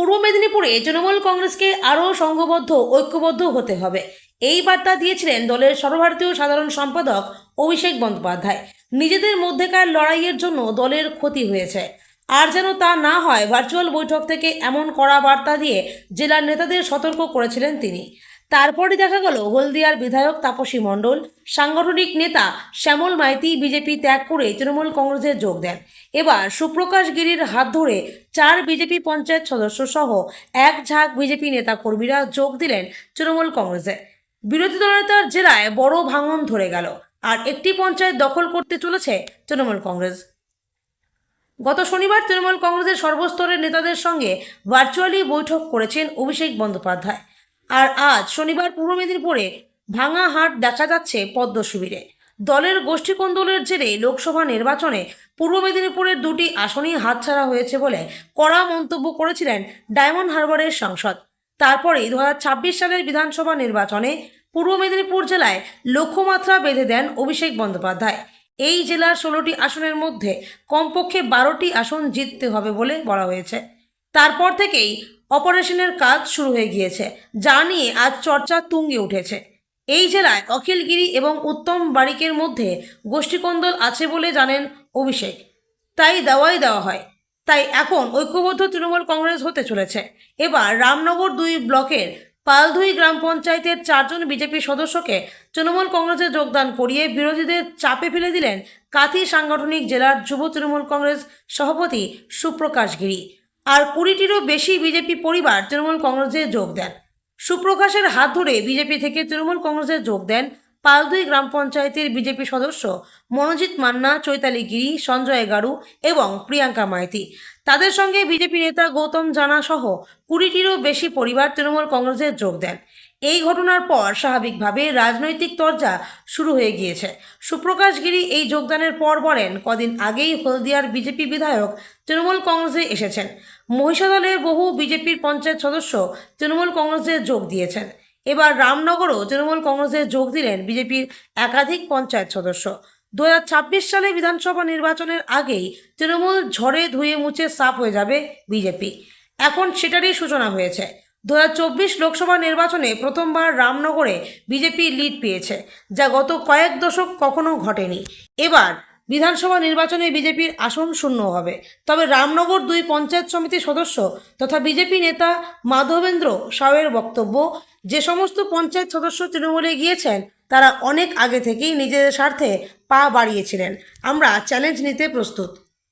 পূর্ব মেদিনীপুরে তৃণমূল কংগ্রেসকে আরও সংঘবদ্ধ, ঐক্যবদ্ধ হতে হবে। এই বার্তা দিয়েছিলেন দলের সর্বভারতীয় সাধারণ সম্পাদক অভিষেক বন্দ্যোপাধ্যায়। নিজেদের মধ্যেকার লড়াইয়ের জন্য দলের ক্ষতি হয়েছে। আর যেন তা না হয়, ভার্চুয়াল বৈঠক থেকে এমন কড়া বার্তা দিয়ে জেলার নেতাদের সতর্ক করেছিলেন তিনি। তারপরে দেখা গেল হলদিয়ার বিধায়ক তাপসী মণ্ডল, সাংগঠনিক নেতা শ্যামল মাইতি বিজেপি ত্যাগ করে তৃণমূল কংগ্রেসে যোগ দেন। এবার সুপ্রকাশ গিরির হাত ধরে চার বিজেপি পঞ্চায়েত সদস্য সহ এক ঝাঁক বিজেপি নেতাকর্মীরা যোগ দিলেন তৃণমূল কংগ্রেসে। বিরোধী দলনেতার জেলায় বড় ভাঙন ধরে গেল আর একটি পঞ্চায়েত দখল করতে চলেছে তৃণমূল কংগ্রেস। গত শনিবার তৃণমূল কংগ্রেসের সর্বস্তরের নেতাদের সঙ্গে ভার্চুয়ালি বৈঠক করেছেন অভিষেক বন্দ্যোপাধ্যায়। আর আজ শনিবার পূর্ব মেদিনীপুরে ভাঙা হাট দেখা যাচ্ছে পদ্ম শিবিরে। দলের গোষ্ঠীকন্দলের জেরে লোকসভা নির্বাচনে পূর্ব মেদিনীপুরের দুটি আসনই হাতছাড়া হয়েছে বলে কড়া মন্তব্য করেছিলেন ডায়মন্ড হারবারের সাংসদ। তারপরেই দু সালের বিধানসভা নির্বাচনে পূর্ব মেদিনীপুর জেলায় লক্ষ্যমাত্রা বেঁধে দেন অভিষেক বন্দ্যোপাধ্যায়। এই জেলার ষোলোটি আসনের মধ্যে কমপক্ষে বারোটি আসন জিততে হবে বলে বলা হয়েছে। তারপর থেকেই অপারেশনের কাজ শুরু হয়ে গিয়েছে, যা নিয়ে আজ চর্চা তুঙ্গে উঠেছে। এই জেলায় অখিলগিরি এবং উত্তম বারিকের মধ্যে গোষ্ঠীকন্দল আছে বলে জানেন অভিষেক। তাই দেওয়াই দেওয়া হয়। তাই এখন ঐক্যবদ্ধ তৃণমূল কংগ্রেস হতে চলেছে। এবার রামনগর দুই ব্লকের পালধুই গ্রাম পঞ্চায়েতের চারজন বিজেপি সদস্যকে তৃণমূল কংগ্রেসে যোগদান করিয়ে বিরোধীদের চাপে ফেলে দিলেন কাথি সাংগঠনিক জেলার যুব তৃণমূল কংগ্রেস সভাপতি সুপ্রকাশ গিরি। আর কুড়িটিরও বেশি বিজেপি পরিবার তৃণমূল কংগ্রেসে যোগ দেন। সুপ্রকাশের হাত ধরে বিজেপি থেকে তৃণমূল কংগ্রেসে যোগ দেন পালদুই গ্রাম পঞ্চায়েতের বিজেপি সদস্য মনোজিৎ মান্না, চৈতালি গিরি, সঞ্জয় গারু এবং প্রিয়াঙ্কা মাইতি। তাদের সঙ্গে বিজেপি নেতা গৌতম জানা সহ কুড়িটিরও বেশি পরিবার তৃণমূল কংগ্রেসে যোগ দেন। এই ঘটনার পর স্বাভাবিকভাবে রাজনৈতিক তরজা শুরু হয়ে গিয়েছে। সুপ্রকাশ গিরি এই যোগদানের পর বলেন, কদিন আগেই হলদিয়ার বিজেপি বিধায়ক তৃণমূল কংগ্রেসে এসেছেন। মহিষাদলের বহু বিজেপির পঞ্চায়েত সদস্য তৃণমূল কংগ্রেসে যোগ দিয়েছেন। এবার রামনগরও তৃণমূল কংগ্রেসে যোগ দিলেন বিজেপির একাধিক পঞ্চায়েত সদস্য। দুহাজার ছাব্বিশ সালে বিধানসভা নির্বাচনের আগেই তৃণমূল ঝড়ে ধুয়ে মুছে সাফ হয়ে যাবে বিজেপি। এখন সেটারই সূচনা হয়েছে। দু হাজার চব্বিশ লোকসভা নির্বাচনে প্রথমবার রামনগরে বিজেপি লিড পেয়েছে, যা গত কয়েক দশক কখনো ঘটেনি। এবার বিধানসভা নির্বাচনে বিজেপির আসন শূন্য হবে। তবে রামনগর দুই পঞ্চায়েত সমিতির সদস্য তথা বিজেপি নেতা মাধবেন্দ্র সাউয়ের বক্তব্য, যে সমস্ত পঞ্চায়েত সদস্য তৃণমূলে গিয়েছেন, তারা অনেক আগে থেকেই নিজেদের স্বার্থে পা বাড়িয়েছিলেন। আমরা চ্যালেঞ্জ নিতে প্রস্তুত।